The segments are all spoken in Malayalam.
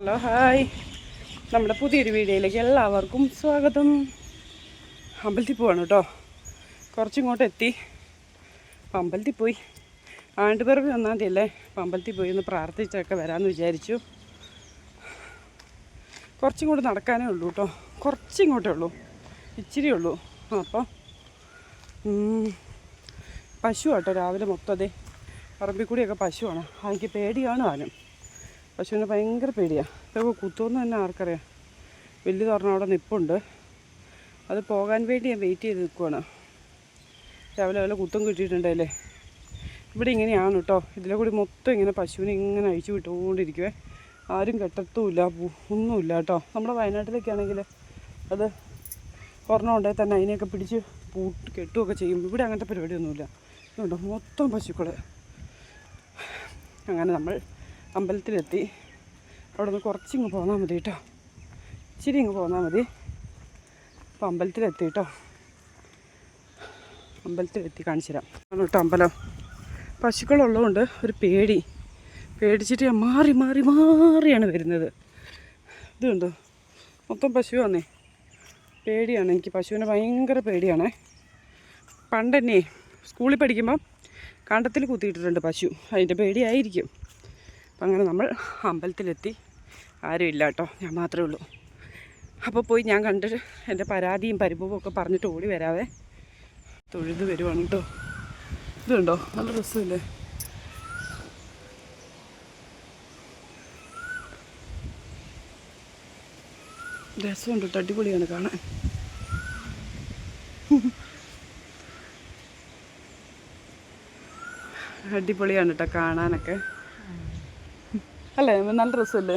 Hello hi. നമ്മുടെ പുതിയൊരു വീഡിയോയിലേക്ക് എല്ലാവർക്കും സ്വാഗതം. അമ്പലത്തിൽ പോവാണ് കേട്ടോ. കുറച്ചിങ്ങോട്ട് എത്തി. അമ്പലത്തിൽ പോയി. ആണ്ടുപിറവി ഒന്നാം തീയതി അല്ലേ അമ്പലത്തിൽ പോയി ഒന്ന് പ്രാർത്ഥിച്ചൊക്കെ വരാമെന്ന് വിചാരിച്ചു. കുറച്ചിങ്ങോട്ട് നടക്കാനേ ഉള്ളൂ കേട്ടോ. കുറച്ചിങ്ങോട്ടേ ഉള്ളൂ. ഇച്ചിരി ഉള്ളൂ. അപ്പം ഉം, പശു കേട്ടോ രാവിലെ മൊത്തം. അതെ പറമ്പിൽ കൂടിയൊക്കെ പശുവാണ്. എനിക്ക് പേടിയാണ് ആനും പശുവിന് ഭയങ്കര പേടിയാണ് ഇതൊക്കെ കുത്തുമെന്ന് തന്നെ ആർക്കറിയാം. വലിയ തുറന്ന അവിടെ നിപ്പുണ്ട്. അത് പോകാൻ വേണ്ടി ഞാൻ വെയിറ്റ് ചെയ്ത് നിൽക്കുവാണ് രാവിലെ വല്ല കുത്തും കിട്ടിയിട്ടുണ്ടല്ലേ? ഇവിടെ ഇങ്ങനെയാണ് കേട്ടോ ഇതിലെ കൂടി മൊത്തം ഇങ്ങനെ പശുവിനെ ഇങ്ങനെ അഴിച്ചു വിട്ടുകൊണ്ടിരിക്കുവേ. ആരും കെട്ടത്തുമില്ല ഒന്നുമില്ല കേട്ടോ നമ്മുടെ വയനാട്ടിലൊക്കെ ആണെങ്കിൽ അത് ഒരെണ്ണം ഉണ്ടെങ്കിൽ തന്നെ അതിനെയൊക്കെ പിടിച്ച് പൂട്ട് കെട്ടുകയൊക്കെ ചെയ്യും. ഇവിടെ അങ്ങനത്തെ പരിപാടിയൊന്നുമില്ല. ഇതുണ്ടോ? മൊത്തം പശുക്കൾ അങ്ങനെ നമ്മൾ അമ്പലത്തിലെത്തി. അവിടെ നിന്ന് കുറച്ചിങ്ങ് പോന്നാൽ മതി കേട്ടോ ഇച്ചിരി ഇങ്ങ് പോന്നാൽ മതി. അപ്പോൾ അമ്പലത്തിലെത്തി കേട്ടോ അമ്പലത്തിലെത്തി കാണിച്ചു തരാം കേട്ടോ അമ്പലം? പശുക്കളുള്ളതുകൊണ്ട് ഒരു പേടി. പേടിച്ചിട്ട് ഞാൻ മാറി മാറി മാറിയാണ് വരുന്നത്. ഇതുണ്ടോ മൊത്തം പശു വന്നേ പേടിയാണ്. എനിക്ക് പശുവിനെ ഭയങ്കര പേടിയാണേ. പണ്ടെന്നെ സ്കൂളിൽ പഠിക്കുമ്പം കണ്ടത്തിൽ കുത്തിയിട്ടിട്ടുണ്ട് പശു. അതിന്റെ പേടിയായിരിക്കും. അപ്പം അങ്ങനെ നമ്മൾ അമ്പലത്തിലെത്തി. ആരുമില്ല കേട്ടോ ഞാൻ മാത്രമേ ഉള്ളൂ. അപ്പോൾ പോയി ഞാൻ കണ്ടിട്ട് എന്റെ പരാതിയും പരിഭവവും ഒക്കെ പറഞ്ഞിട്ട് ഓടി വരാതെ തൊഴുത് വരുവാണ് കേട്ടോ. ഇതുണ്ടോ നല്ല രസമില്ലേ? രസമുണ്ട് കേട്ടോ അടിപൊളിയാണ് കാണാൻ. അടിപൊളിയാണ് കേട്ടോ കാണാനൊക്കെ. അല്ലേ? നല്ല രസമല്ലേ?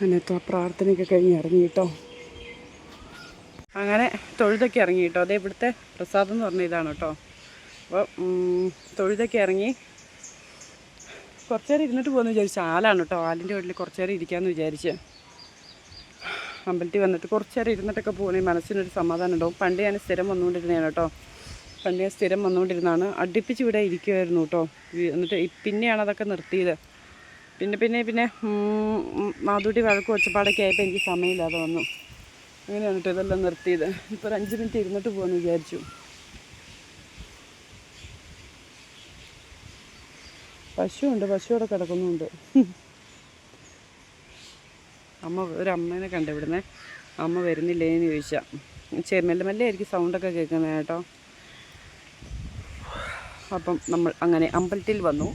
അങ്ങനത്തെ പ്രാർത്ഥനയൊക്കെ കഴിഞ്ഞ് ഇറങ്ങി കേട്ടോ. അങ്ങനെ തൊഴുതൊക്കെ ഇറങ്ങി കേട്ടോ. അതേ ഇവിടുത്തെ പ്രസാദം എന്ന് പറഞ്ഞ ഇതാണ് കേട്ടോ. അപ്പോൾ തൊഴുതൊക്കെ ഇറങ്ങി. കുറച്ച് നേരം ഇരുന്നിട്ട് പോകുമെന്ന് വിചാരിച്ചു. ആലാണ് കേട്ടോ. ആലിന്റെ വീട്ടിൽ കുറച്ച് നേരം ഇരിക്കാമെന്ന് വിചാരിച്ച്. അമ്പലത്തിൽ വന്നിട്ട് കുറച്ച് നേരം ഇരുന്നിട്ടൊക്കെ പോകണേ മനസ്സിനൊരു സമാധാനം ഉണ്ടാവും. പണ്ട് ഞാൻ സ്ഥിരം വന്നുകൊണ്ടിരുന്നതാണ് കേട്ടോ. ഞാൻ സ്ഥിരം വന്നുകൊണ്ടിരുന്നതാണ്. അടുപ്പിച്ച് ഇവിടെ ഇരിക്കുമായിരുന്നു കേട്ടോ. എന്നിട്ട് പിന്നെയാണ് അതൊക്കെ നിർത്തിയത്. പിന്നെ പിന്നെ പിന്നെ മാതൂട്ടി വഴക്ക് ഒച്ചപ്പാടൊക്കെ ആയപ്പോൾ എനിക്ക് സമയമില്ലാതെ വന്നു. അങ്ങനെയാണ് കേട്ടോ ഇതെല്ലാം നിർത്തിയത്. ഇപ്പോൾ ഒരു അഞ്ച് മിനിറ്റ് ഇരുന്നിട്ട് പോകുമെന്ന് വിചാരിച്ചു. പശുവുണ്ട് പശു അവിടെ കിടക്കുന്നുണ്ട്. അമ്മ ഒരു അമ്മേനെ കണ്ടിവിടുന്നേ അമ്മ അമ്മ വരുന്നില്ലേന്ന് ചോദിച്ചാൽ മെല്ലെ മെല്ലെ ആയിരിക്കും സൗണ്ടൊക്കെ കേൾക്കുന്നത് കേട്ടോ. അപ്പം നമ്മൾ അങ്ങനെ അമ്പലത്തിൽ വന്നു.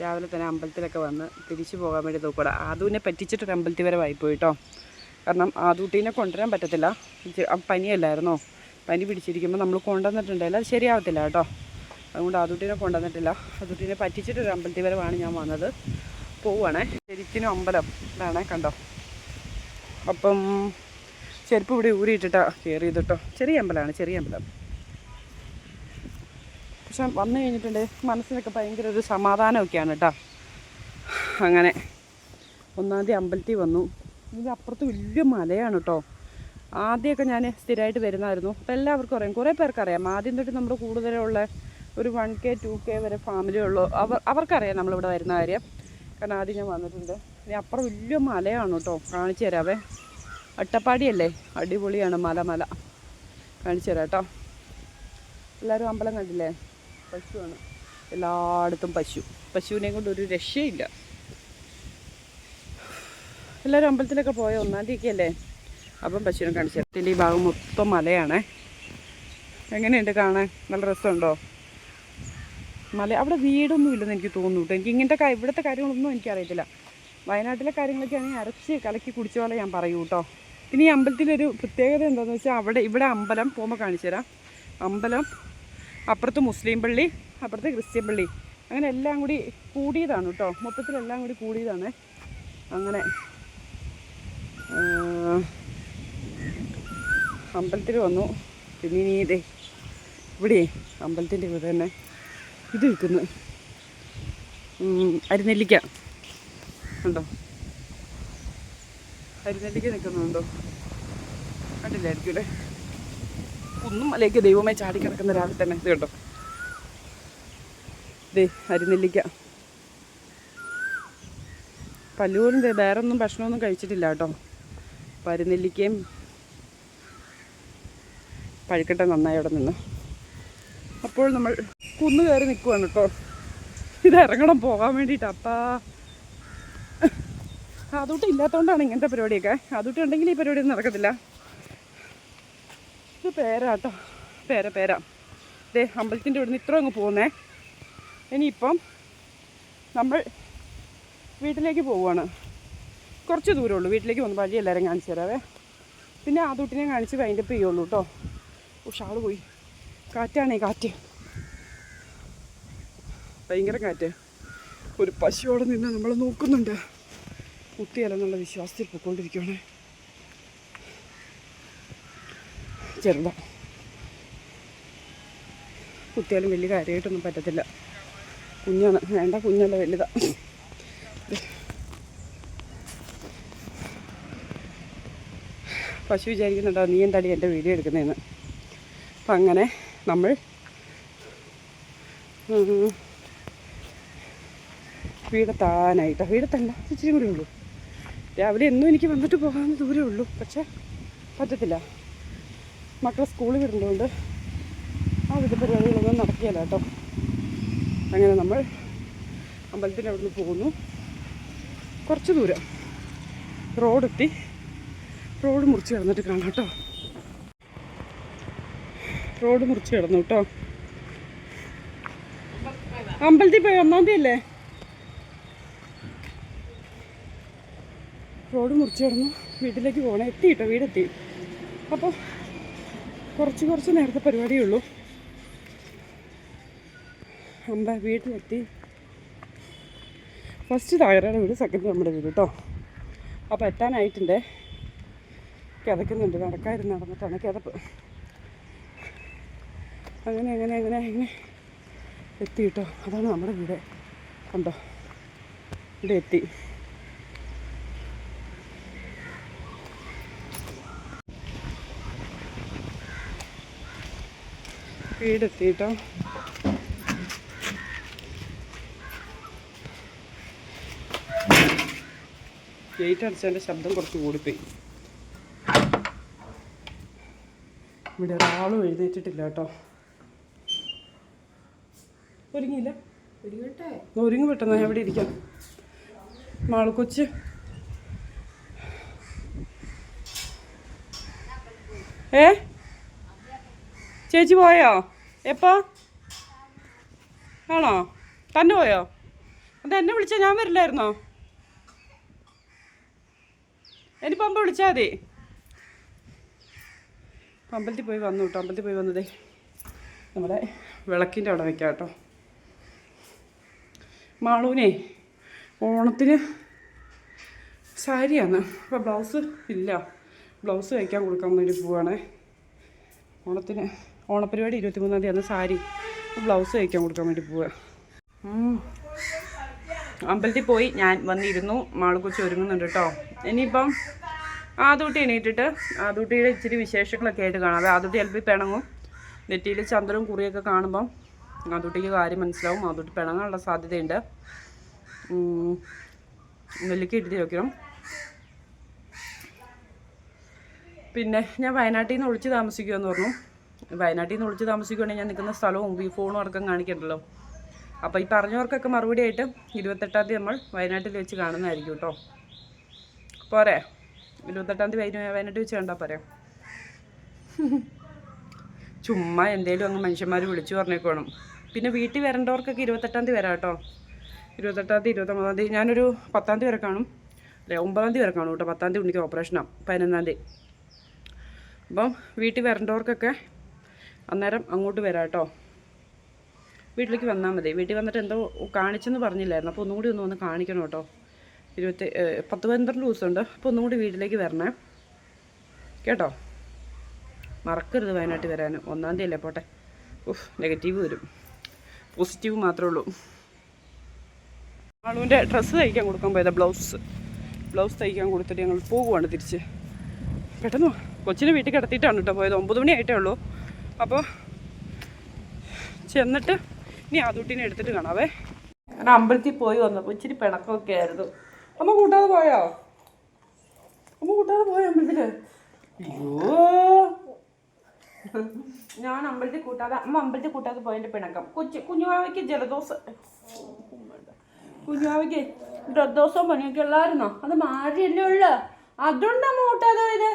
രാവിലെ തന്നെ അമ്പലത്തിലൊക്കെ വന്ന് തിരിച്ചു പോകാൻ വേണ്ടി നോക്കുക ആദുവിനെ പറ്റിച്ചിട്ടൊരു അമ്പലത്തിൽ വരെ വായിപ്പോയി കേട്ടോ. കാരണം ആദൂട്ടീനെ കൊണ്ടുവരാൻ പറ്റത്തില്ല. പനിയല്ലായിരുന്നോ? പനി പിടിച്ചിരിക്കുമ്പോൾ നമ്മൾ കൊണ്ടുവന്നിട്ടുണ്ടെങ്കിൽ അത് ശരിയാവത്തില്ല കേട്ടോ. അതുകൊണ്ട് ആദൂട്ടീനെ കൊണ്ടുവന്നിട്ടില്ല. ആദൂട്ടീനെ പറ്റിച്ചിട്ടൊരു അമ്പലത്തിൽ വരെ ആണ് ഞാൻ വന്നത്. പോവുകയാണേ ശരിക്കും അമ്പലം ഇതാണേ കണ്ടോ? അപ്പം ചെരുപ്പ് ഇവിടെ ഊരിയിട്ടിട്ടാണ് കയറിയത് കേട്ടോ. ചെറിയ അമ്പലമാണ് ചെറിയ അമ്പലം. പക്ഷെ വന്നു കഴിഞ്ഞിട്ടുണ്ട്. മനസ്സിനൊക്കെ ഭയങ്കര ഒരു സമാധാനമൊക്കെയാണ് കേട്ടോ. അങ്ങനെ ഒന്നാം തീയതി അമ്പലത്തിൽ വന്നു. ഇത് അപ്പുറത്ത് വലിയ മലയാണ് കേട്ടോ. ആദ്യമൊക്കെ ഞാൻ സ്ഥിരമായിട്ട് വരുന്നതായിരുന്നു. അപ്പോൾ എല്ലാവർക്കും അറിയാം. കുറേ പേർക്ക് അറിയാം ആദ്യം തൊട്ട് നമ്മൾ കൂടുതലുള്ള ഒരു വൺ കെ ടു കെ വരെ ഫാമിലി ഉള്ളു. അവർ അവർക്കറിയാം നമ്മളിവിടെ വരുന്ന കാര്യം. കാരണം ആദ്യം ഞാൻ വന്നിട്ടുണ്ട്. ഇനി അപ്പുറം വലിയ മലയാണ് കേട്ടോ. കാണിച്ചു തരാവേ. അട്ടപ്പാടിയല്ലേ? അടിപൊളിയാണ് മല മല. കാണിച്ചു തരാം കേട്ടോ. എല്ലാവരും അമ്പലം കണ്ടില്ലേ? പശുവാണ്. എല്ലായിടത്തും പശു. പശുവിനെ കൊണ്ട് ഒരു രക്ഷയില്ല. എല്ലാവരും അമ്പലത്തിലൊക്കെ പോയ? ഒന്നാം തീയതി അല്ലേ അപ്പം പശുവിനെ കാണിച്ചു ഈ ഭാഗം മൊത്തം മലയാണേ. എങ്ങനെയുണ്ട് കാണാൻ? നല്ല രസമുണ്ടോ? മല അവിടെ വീടൊന്നും ഇല്ലെന്ന് എനിക്ക് തോന്നുന്നു കേട്ടോ. എനിക്ക് ഇങ്ങനത്തെ ഇവിടുത്തെ കാര്യങ്ങളൊന്നും എനിക്കറിയത്തില്ല. വയനാട്ടിലെ കാര്യങ്ങളൊക്കെ ആണെങ്കിൽ അരച്ച് കലക്കി കുടിച്ച പോലെ ഞാൻ പറയൂ കേട്ടോ. പിന്നെ ഈ അമ്പലത്തിലൊരു പ്രത്യേകത എന്താണെന്ന് വെച്ചാൽ അവിടെ ഇവിടെ അമ്പലം പോകുമ്പോൾ കാണിച്ചു തരാം. അമ്പലം അപ്പുറത്ത് മുസ്ലിം പള്ളി അപ്പുറത്ത് ക്രിസ്ത്യൻ പള്ളി. അങ്ങനെ എല്ലാം കൂടി കൂടിയതാണ് കേട്ടോ. മൊത്തത്തിലെല്ലാം കൂടി കൂടിയതാണ്. അങ്ങനെ അമ്പലത്തിൽ വന്നു. പിന്നെ ഇനി ഇതേ ഇവിടെ അമ്പലത്തിന്റെ ഇവിടെ തന്നെ ഇത് വിൽക്കുന്നു അരിനെല്ലിക്ക. ഉണ്ടോ അരിനെല്ലിക്ക നിൽക്കുന്നുണ്ടോ? കണ്ടില്ലായിരിക്കും അല്ലേ? കുന്നും മലയ്ക്ക് ദൈവമേ ചാടി കിടക്കുന്ന രാവിലെ തന്നെ. ഇത് കേട്ടോ ദേ അരിനെല്ലിക്ക. പല്ലുപോലും ദേ വേറെ ഒന്നും ഭക്ഷണമൊന്നും കഴിച്ചിട്ടില്ല കേട്ടോ. അപ്പം അരിനെല്ലിക്കയും പഴുക്കട്ടെ നന്നായി അവിടെ നിന്ന്. അപ്പോൾ നമ്മൾ കുന്നു കയറി നിൽക്കുവാണ് കേട്ടോ. ഇത് ഇറങ്ങണം പോകാൻ വേണ്ടിയിട്ട്. അപ്പാ. അതുകൊണ്ട് ഇല്ലാത്തതുകൊണ്ടാണ് ഇങ്ങനത്തെ പരിപാടിയൊക്കെ. അതുകൊണ്ട് ഉണ്ടെങ്കിൽ ഈ പരിപാടിയൊന്നും നടക്കത്തില്ല. ഇത് പേരാ കേട്ടോ പേര. പേര ദേ അമ്പലത്തിന്റെ ഇവിടുന്ന് ഇത്ര അങ്ങ് പോകുന്നേ ഇനിയിപ്പം നമ്മൾ വീട്ടിലേക്ക് പോവുകയാണ്. കുറച്ച് ദൂരമുള്ളൂ വീട്ടിലേക്ക് വന്ന് വഴി എല്ലാവരും കാണിച്ചു തരാവേ. പിന്നെ ആ തൊട്ടിനെ കാണിച്ച് വൈൻഡപ്പ് ചെയ്യുള്ളൂ കേട്ടോ. ഉഷാൾ പോയി. കാറ്റാണേ കാറ്റ്. ഭയങ്കര കാറ്റ്. ഒരു പശുവോടെ നിന്ന് നമ്മൾ നോക്കുന്നുണ്ട്. കുത്തിയല്ലെന്നുള്ള വിശ്വാസത്തിൽ പൊയ്ക്കൊണ്ടിരിക്കുകയാണ് ചെറുതാ. കുത്തിയാലും വലിയ കാര്യമായിട്ടൊന്നും പറ്റത്തില്ല. കുഞ്ഞാണ് വേണ്ട കുഞ്ഞല്ല വലുതാ. പശു വിചാരിക്കുന്നുണ്ടോ നീ എന്താടി എന്റെ വീഡിയോ എടുക്കുന്നതെന്ന് അപ്പം അങ്ങനെ നമ്മൾ വീടത്തല്ല വീടെത്തല്ല ഇച്ചിരി കൂടെ ഉള്ളൂ. രാവിലെ എന്നും എനിക്ക് വന്നിട്ട് പോകാമെന്ന് ദൂരമേ ഉള്ളൂ. പക്ഷേ പറ്റത്തില്ല. മക്കളെ സ്കൂളിൽ വിടുന്നതുകൊണ്ട് ആ വിധ പരിപാടികളൊന്നും നടക്കുകയില്ല കേട്ടോ. അങ്ങനെ നമ്മൾ അമ്പലത്തിന്റെ അവിടുന്ന് പോകുന്നു. കുറച്ച് ദൂരം റോഡെത്തി. റോഡ് മുറിച്ച് കിടന്നിട്ട് കാണാം കേട്ടോ. റോഡ് മുറിച്ച് കിടന്നു കേട്ടോ. അമ്പലത്തിൽ പോയി ഒന്നാം തീയതി അല്ലേ? റോഡ് മുറിച്ച് കിടന്നു. വീട്ടിലേക്ക് പോകണം. എത്തി കേട്ടോ. വീടെത്തി. അപ്പോൾ കുറച്ച് കുറച്ച് നേരത്തെ പരിപാടിയേ ഉള്ളൂ അമ്പ വീട്ടിലെത്തി. ഫസ്റ്റ് തകരാണ് വീട് സെക്കൻഡ് നമ്മുടെ വീട് കേട്ടോ അപ്പോൾ എത്താനായിട്ടുണ്ട്. കിതക്കുന്നുണ്ട് നടക്കാതിരുന്ന് നടന്നിട്ടാണ് കിതപ്പ്. അങ്ങനെ അങ്ങനെ അങ്ങനെ അങ്ങനെ എത്തി കേട്ടോ അതാണ് നമ്മുടെ വീട്. കണ്ടോ? ഇവിടെ എത്തി. വീടെത്തി കേട്ടോ ഗേറ്റ് അടിച്ചതിന്റെ ശബ്ദം കുറച്ച് കൂടിപ്പോയി. ഇവിടെ ഒരാളും എഴുന്നേറ്റിട്ടില്ല കേട്ടോ. ഒരുങ്ങിയില്ല? ഒരുങ്ങി പെട്ടെന്ന് ഇവിടെ ഇരിക്കാം. മാളക്കൊച്ച് ഏ? ചേച്ചി പോയോ? എപ്പോ? ആണോ? തന്നെ പോയോ? അത് എന്നെ വിളിച്ചാൽ ഞാൻ വരില്ലായിരുന്നോ? ഇനി പമ്പ വിളിച്ചാൽ മതി. അമ്പലത്തിൽ പോയി വന്നു കേട്ടോ അമ്പലത്തിൽ പോയി വന്നതേ. നമ്മുടെ വിളക്കിന്റെ അവിടെ വെക്കാം കേട്ടോ മാളൂനെ ഓണത്തിന് സാരിയാണ്. അപ്പോൾ ബ്ലൗസ് ഇല്ല. ബ്ലൗസ് തയ്ക്കാൻ കൊടുക്കാൻ വേണ്ടി പോവാണേ. ഓണത്തിന് ഓണപ്പരിപാടി ഇരുപത്തി മൂന്നാം തീയതി അന്ന് സാരി ബ്ലൗസ് തയ്ക്കാൻ കൊടുക്കാൻ വേണ്ടി പോവുക അമ്പലത്തിൽ പോയി ഞാൻ വന്നിരുന്നു. മാളുകൊച്ച് ഒരുങ്ങുന്നുണ്ട് കേട്ടോ ഇനിയിപ്പം ആദൂട്ടി എണീറ്റിട്ട് ആദൂട്ടിയുടെ ഇച്ചിരി വിശേഷങ്ങളൊക്കെ ആയിട്ട് കാണാം. അത് ആദൂട്ടി ചിലപ്പോൾ പിണങ്ങും. നെറ്റിയിൽ ചന്ദ്രവും കുറിയൊക്കെ കാണുമ്പം ആദൂട്ടിക്ക് കാര്യം മനസ്സിലാവും. ആദൂട്ടി പിണങ്ങാനുള്ള സാധ്യതയുണ്ട്. നെല്ലിക്ക് ഇട്ടി വെക്കണം. പിന്നെ ഞാൻ വയനാട്ടിൽ നിന്ന് ഒളിച്ച് താമസിക്കുമെന്ന് പറഞ്ഞു. വയനാട്ടിൽ നിന്ന് ഒളിച്ച് താമസിക്കുകയാണെങ്കിൽ ഞാൻ നിൽക്കുന്ന സ്ഥലവും ഫോണും അടക്കം കാണിക്കണ്ടല്ലോ. അപ്പോൾ ഈ പറഞ്ഞവർക്കൊക്കെ മറുപടി ആയിട്ട് ഇരുപത്തെട്ടാം തീയതി നമ്മൾ വയനാട്ടിൽ വെച്ച് കാണുന്നതായിരിക്കും കേട്ടോ പോരെ. ഇരുപത്തെട്ടാം തീയതി വയനാട്ടിൽ വെച്ച് കണ്ടാൽ പോരെ. ചുമ്മാ എന്തേലും അങ്ങ് മനുഷ്യന്മാർ വിളിച്ചു പറഞ്ഞേക്കോണം പിന്നെ വീട്ടിൽ വരേണ്ടവർക്കൊക്കെ ഇരുപത്തെട്ടാം തീയതി വരാം കേട്ടോ ഇരുപത്തെട്ടാം തീയതി ഇരുപത്തൊമ്പതാം തീയതി ഞാനൊരു പത്താം തീയതി വരെ കാണും. അല്ലെ ഒമ്പതാം തീയതി വരെ കാണും കേട്ടോ പത്താം തീയതി ഉണ്ടെങ്കിൽ ഓപ്പറേഷനാണ് പതിനൊന്നാം തീയതി. അപ്പം വീട്ടിൽ വരേണ്ടവർക്കൊക്കെ അന്നേരം അങ്ങോട്ട് വരാം കേട്ടോ വീട്ടിലേക്ക് വന്നാൽ മതി. വീട്ടിൽ വന്നിട്ട് എന്തോ കാണിച്ചെന്ന് പറഞ്ഞില്ലായിരുന്നു. അപ്പോൾ ഒന്നുകൂടി ഒന്ന് വന്ന് കാണിക്കണം കേട്ടോ. ഇരുപത്തി പത്ത് പന്ത്രണ്ട് ദിവസമുണ്ട്. അപ്പോൾ ഒന്നുകൂടി വീട്ടിലേക്ക് വരണേ. കേട്ടോ? മറക്കരുത് വയനാട്ടിൽ വരാൻ. ഒന്നാം തീയതി അല്ലേ പോട്ടെ. ഉഫ് നെഗറ്റീവ് വരും. പോസിറ്റീവ് മാത്രമേ ഉള്ളൂ. ആളുവിന്റെ ഡ്രസ്സ് തയ്ക്കാൻ കൊടുക്കാൻ പോയതാ ബ്ലൗസ്. ബ്ലൗസ് തയ്ക്കാൻ കൊടുത്തിട്ട് ഞങ്ങൾ പോകുവാണ് തിരിച്ച്. പെട്ടെന്ന്. കൊച്ചിനെ വീട്ടിൽ കിടത്തിയിട്ടാണ് കേട്ടോ പോയത്. ഒമ്പത് മണി ആയിട്ടേ ഉള്ളൂ. അപ്പോൾ ചെന്നിട്ട് ഇനി ആദൂട്ടിനെ എടുത്തിട്ട് കാണാവേ. കാരണം അമ്പലത്തിൽ പോയി വന്നപ്പോൾ ഇച്ചിരി പിണക്കമൊക്കെ ആയിരുന്നു. അമ്മ കൂട്ടാതെ പോയോ? അമ്മ കൂട്ടാതെ പോയോ അമ്പലത്തിൽ അയ്യോ. ഞാൻ അമ്പലത്തിൽ കൂട്ടാതെ അമ്മ അമ്പലത്തിൽ കൂട്ടാതെ പോയതിന്റെ പിണക്കം. കൊച്ചു കുഞ്ഞുമാവയ്ക്ക് ജലദോഷം. കുഞ്ഞുമാവയ്ക്ക് ജലദോഷവും പണിയൊക്കെ ഉള്ളായിരുന്നോ? അത് മാറിയല്ലേ ഉള്ളു. അതുകൊണ്ടാ അമ്മ കൂട്ടാതെ പോയത്.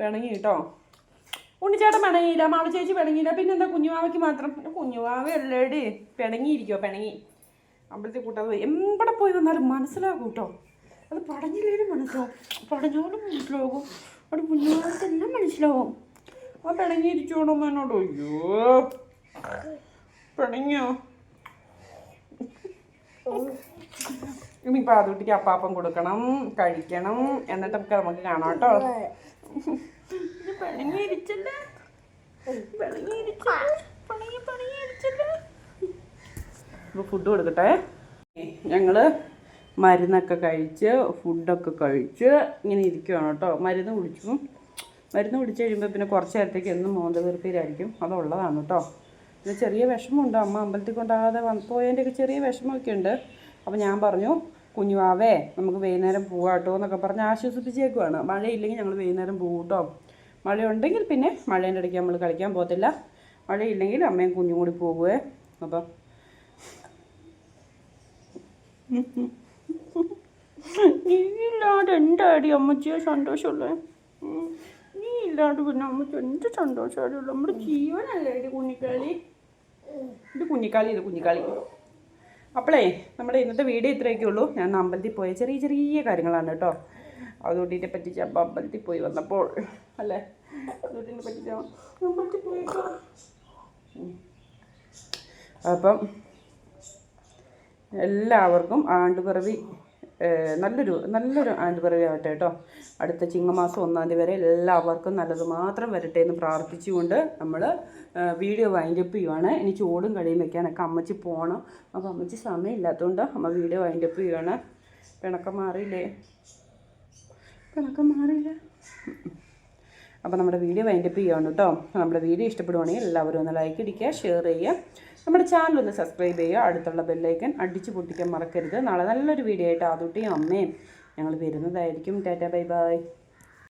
പിണങ്ങി കേട്ടോ. ഉണ്ണിച്ചേട്ടൻ പിണങ്ങിയില്ല മാളു ചേച്ചി പിണങ്ങിയില്ല. പിന്നെ എന്താ കുഞ്ഞുവാവയ്ക്ക് മാത്രം? പിന്നെ കുഞ്ഞുവാവ അല്ലേടി? പിണങ്ങിയിരിക്കോ പിണങ്ങി. അമ്പലത്തിൽ കൂട്ടാതെ എവിടെ പോയി വന്നാലും മനസ്സിലാകും കേട്ടോ അത് പടഞ്ഞില്ലേലും മനസ്സിലാവും. പടഞ്ഞോളും മനസ്സിലാകും. അവിടെ കുഞ്ഞുമാവയ്ക്കെല്ലാം മനസ്സിലാവും. ആ പിണങ്ങിയിരിക്കണോ എന്നോട് അയ്യോ. പിണങ്ങിയോ? ഇനിയിപ്പോൾ അതുട്ടിക്ക് അപ്പാപ്പം കൊടുക്കണം കഴിക്കണം. എന്നിട്ട് നമുക്ക് നമുക്ക് കാണാം കേട്ടോ ഫുഡ് കൊടുക്കട്ടെ. ഞങ്ങൾ മരുന്നൊക്കെ കഴിച്ച് ഫുഡൊക്കെ കഴിച്ച് ഇങ്ങനെ ഇരിക്കുകയാണ് കേട്ടോ. മരുന്ന് കുടിച്ചു. മരുന്ന് കുടിച്ച് കഴിയുമ്പോൾ പിന്നെ കുറച്ച് നേരത്തേക്ക് എന്നും മോന്ത വീർപ്പയിലായിരിക്കും അതുള്ളതാണ് കേട്ടോ. പിന്നെ ചെറിയ വിഷമമുണ്ട്. അമ്മ അമ്പലത്തിൽ കൊണ്ടാകാതെ വന്ന് പോയതിന്റെയൊക്കെ ചെറിയ വിഷമമൊക്കെ ഉണ്ട്. അപ്പോൾ ഞാൻ പറഞ്ഞു കുഞ്ഞുവാവേ നമുക്ക് വൈകുന്നേരം പോവാട്ടോ എന്നൊക്കെ പറഞ്ഞ് ആശ്വസിപ്പിച്ചേക്കുവാണ്. മഴയില്ലെങ്കിൽ ഞങ്ങൾ വൈകുന്നേരം പോകും കേട്ടോ മഴയുണ്ടെങ്കിൽ പിന്നെ മഴേന്റെ ഇടയ്ക്ക് നമ്മൾ കളിക്കാൻ പോകത്തില്ല. മഴയില്ലെങ്കിൽ അമ്മയും കുഞ്ഞും കൂടി പോകുവേ. അപ്പം ഇല്ലാതെ എന്താടി അമ്മച്ചിയെ സന്തോഷമുള്ളേ. നീ ഇല്ലാണ്ട് പിന്നെ അമ്മച്ചി എന്ത് സന്തോഷമായിട്ടുള്ളൂ നമ്മുടെ ജീവനല്ലേ കുഞ്ഞിക്കാളി? ഇത് കുഞ്ഞിക്കാളി ഇത് കുഞ്ഞിക്കാളി. അപ്പോളേ നമ്മുടെ ഇന്നത്തെ വീഡിയോ ഇത്രയൊക്കെ ഉള്ളൂ. ഞാൻ അമ്പലത്തിൽ പോയ ചെറിയ ചെറിയ കാര്യങ്ങളാണ് കേട്ടോ. അതുകൊണ്ടിനെ പറ്റിച്ച് അപ്പം അമ്പലത്തിൽ പോയി വന്നപ്പോൾ അല്ലേ? അതുകൊണ്ടിനെ പറ്റിച്ച് അമ്പലത്തിൽ പോയി. അപ്പം എല്ലാവർക്കും ആണ്ടുപിറവി നല്ലൊരു നല്ലൊരു ആൻഡ് ആവട്ടെ കേട്ടോ. അടുത്ത ചിങ്ങമാസം ഒന്നാം തീയതി വരെ എല്ലാവർക്കും നല്ലത് മാത്രം വരട്ടെ എന്ന് പ്രാർത്ഥിച്ചുകൊണ്ട് നമ്മൾ വീഡിയോ വൈൻഡപ്പ് ചെയ്യുവാണ്. ഇനി ചൂടും കഴിയും വെക്കാനൊക്കെ അമ്മച്ചി പോകണം അപ്പോൾ അമ്മച്ചി സമയമില്ലാത്തതുകൊണ്ട് അമ്മ വീഡിയോ വൈൻഡപ്പ് ചെയ്യുവാണ്. പിണക്കം മാറിയില്ലേ? പിണക്കം മാറിയില്ല. അപ്പോൾ നമ്മുടെ വീഡിയോ വൈൻഡപ്പ് ചെയ്യുകയാണ് കേട്ടോ. നമ്മുടെ വീഡിയോ ഇഷ്ടപ്പെടുവാണെങ്കിൽ എല്ലാവരും ഒന്ന് ലൈക്ക് ഇടിക്കുക ഷെയർ ചെയ്യുക. നമ്മുടെ ചാനൽ ഒന്ന് സബ്സ്ക്രൈബ് ചെയ്യുക അടുത്തുള്ള ബെല്ലൈക്കൻ അടിച്ചു പൊട്ടിക്കാൻ മറക്കരുത്. നാളെ നല്ലൊരു വീഡിയോ ആയിട്ട് ആദ്യം അമ്മയും ഞങ്ങൾ വരുന്നതായിരിക്കും. Tata bye bye